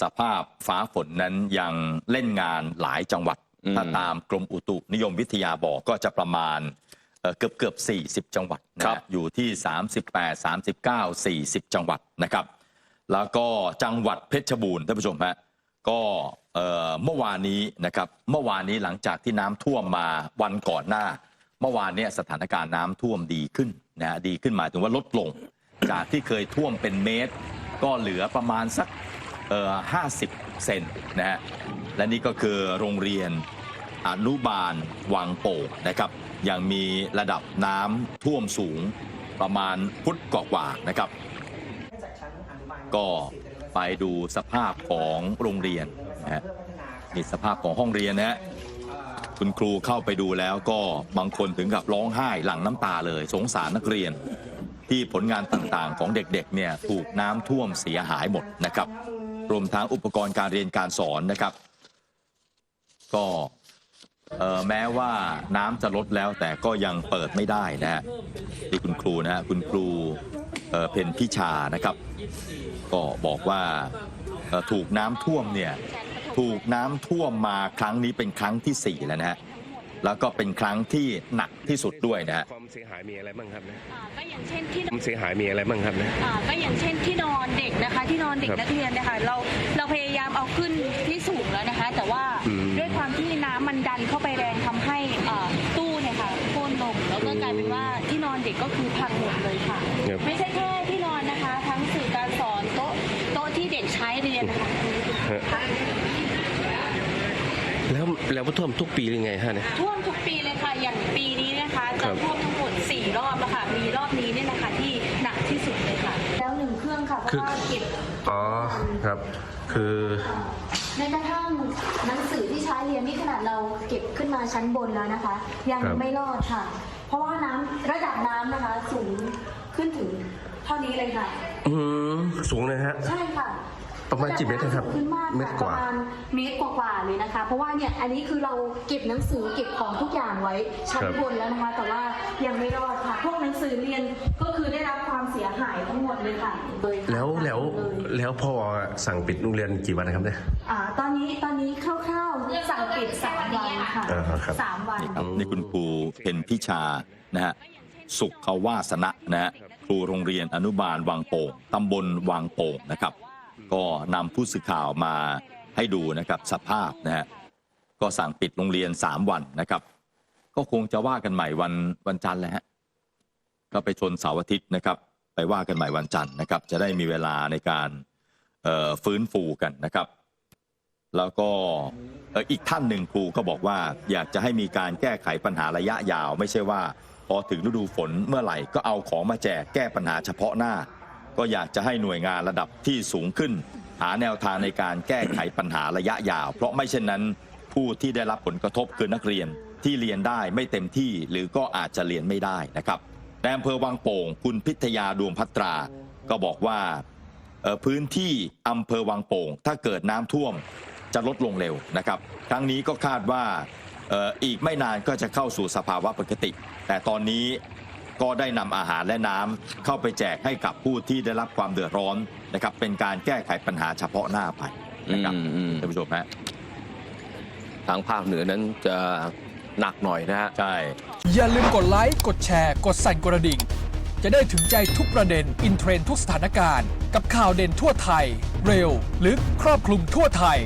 สภาพฟ้าฝนนั้นยังเล่นงานหลายจังหวัดอืมถ้าตามกรมอุตุนิยมวิทยาบอกก็จะประมาณเอ่อเกือบเกือบ 40 จังหวัดนะฮะอยู่ที่ 38 39 40 จังหวัดนะครับ แล้วก็จังหวัดเพชรบูรณ์ท่านผู้ชมฮะก็เอ่อเมื่อวานนี้นะครับเมื่อวานนี้หลังจากที่น้ำท่วมมาวันก่อนหน้า เมื่อวานเนี้สถานการณ์น้ำท่วมดีขึ้นนะฮะดีขึ้นหมายถึงว่าลดลง จากที่เคยท่วมเป็นเมตร ก็เหลือประมาณสัก เอ่อ50 เซนนะฮะ และนี่ก็คือโรงเรียนอนุบาลวังโป่งนะครับ ยังมีระดับน้ำท่วมสูงประมาณฟุตกว่าๆนะครับ ก็ไปดูสภาพของโรงเรียนนะฮะนี่สภาพของห้องเรียนนะฮะคุณครูเข้าไปดูแล้วก็บางคนถึงกับร้องไห้หลั่งน้ำตาเลย สงสารนักเรียนที่ผลงานต่างๆ ของเด็กๆเนี่ยถูกน้ำท่วมเสียหายหมดนะครับ รวมทั้งอุปกรณ์การเรียนการสอนนะครับ ก็แม้ว่าน้ำจะลดแล้วแต่ก็ยังเปิดไม่ได้นะฮะที่คุณครูนะฮะคุณครูเพนพิชานะครับ ก็บอกว่าถูกน้ำท่วมเนี่ยถูกน้ำท่วมมาครั้งนี้เป็นครั้งที่สี่แล้วนะฮะ แล้วก็เป็นครั้งที่หนักที่สุดด้วยนะฮะความเสียหายมีอะไรบ้างครับเนี่ยอ่าก็อย่างเช่นที่ความเสียหายมีอะไรบ้างครับเนี่ยอ่าก็อย่างเช่นที่นอนเด็กนะคะ ที่นอนเด็กครับนักเรียนนะคะเราเราพยายามเอาขึ้นที่สูงแล้วนะคะ แต่ว่าอืมด้วยความที่น้ำมันดันเข้าไปแรงทำให้อ่าตู้เนี่ยค่ะโค่นลงแล้วก็กลายเป็นว่าที่นอนเด็กก็คือพังหมดเลยค่ะครับไม่ใช่แค่ที่นอนนะคะ ทั้งสื่อการสอนโต๊ะโต๊ะที่เด็กใช้เรียนนะคะพัง แล้วแล้วท่วมทุกปีหรือไงฮะเนี่ย ท่วมทุกปีเลยค่ะ อย่างปีนี้นะคะครัจะบท่วมทั้งหมดสี่รอบแล้วค่ะ มีรอบนี้เนี่ยนะคะที่หนักที่สุดเลยค่ะ แล้วหนึ่งเครื่องค่ะ เพราะว่าเก็บอ๋อครับ คือแม้กระทั่งหนังสือที่ใช้เรียนนี่ขนาดเราเก็บขึ้นมาชั้นบนแล้วนะคะ ยังครับไม่รอดค่ะ เพราะว่าน้ำระดับน้ำนะคะสูงขึ้นถึงเท่านี้เลยค่ะ อืมสูงเลยฮะ ใช่ค่ะ ประมาณกี่เมตรนะครับะดัน้ำสูงขึ้นมากเมตรกว่า ประมาณเมตรกว่าๆเลยนะคะ เพราะว่าเนี่ยอันนี้คือเราเก็บหนังสือเก็บของทุกอย่างไว้ชั้นครับ บนแล้วนะคะ แต่ว่ายังไม่รอดค่ะพวกหนังสือเรียนก็คือได้รับความเสียหายทั้งหมดเลยค่ะเลยค่ะแล้วแล้วเลยแล้วพ่อสั่งปิดโรงเรียนกี่วันนะครับเนี่ย อ่าตอนนี้ตอนนี้คร่าวๆสั่งปิดสามวันค่ะอ่าครับ สามวัน นี่ครับนี่คุณครูเพนพิชานะฮะสุขวาสนะนะฮะครูโรงเรียนอนุบาลวังโป่งตำบลวังโป่งนะครับ ก็นำผู้สื่อข่าวมาให้ดูนะครับสภาพนะฮะก็สั่งปิดโรงเรียน 3 วันนะครับ ก็คงจะว่ากันใหม่วันวันจันทร์แหละฮะก็ไปชนเสาร์อาทิตย์นะครับ ไปว่ากันใหม่วันจันทร์นะครับ จะได้มีเวลาในการฟื้นฟูกันนะครับ แล้วก็อีกท่านหนึ่งครูก็บอกว่าอยากจะให้มีการแก้ไขปัญหาระยะยาว ไม่ใช่ว่า พอถึงฤดูฝนเมื่อไหร่ก็เอาของมาแจกแก้ปัญหาเฉพาะหน้า ก็อยากจะให้หน่วยงานระดับที่สูงขึ้น หาแนวทางในการแก้ไขปัญหาระยะยาว เพราะไม่เช่นนั้น ผู้ที่ได้รับผลกระทบคือนักเรียนที่เรียนได้ไม่เต็มที่หรือก็อาจจะเรียนไม่ได้นะครับในอำเภอวังโป่งคุณพิทยาดวงพัตรา ก็บอกว่าพื้นที่อำเภอวังโป่ง ถ้าเกิดน้ำท่วมจะลดลงเร็วนะครับ ครั้งนี้ก็คาดว่าอีกไม่นานก็จะเข้าสู่สภาวะปกติ แต่ตอนนี้ ก็ได้นำอาหารและน้ำเข้าไปแจกให้กับผู้ที่ได้รับความเดือดร้อนนะครับเป็นการแก้ไขปัญหาเฉพาะหน้าไปนะครับอืมอืมท่านผู้ชมฮะทางภาคเหนือนั้นจะหนักหน่อยนะฮะใช่อย่าลืมกดไลค์กดแชร์ กดสั่นกระดิ่ง จะได้ถึงใจทุกประเด็นอินเทรนด์ทุกสถานการณ์ กับข่าวเด่นทั่วไทย เร็ว ลึกครอบคลุมทั่วไทย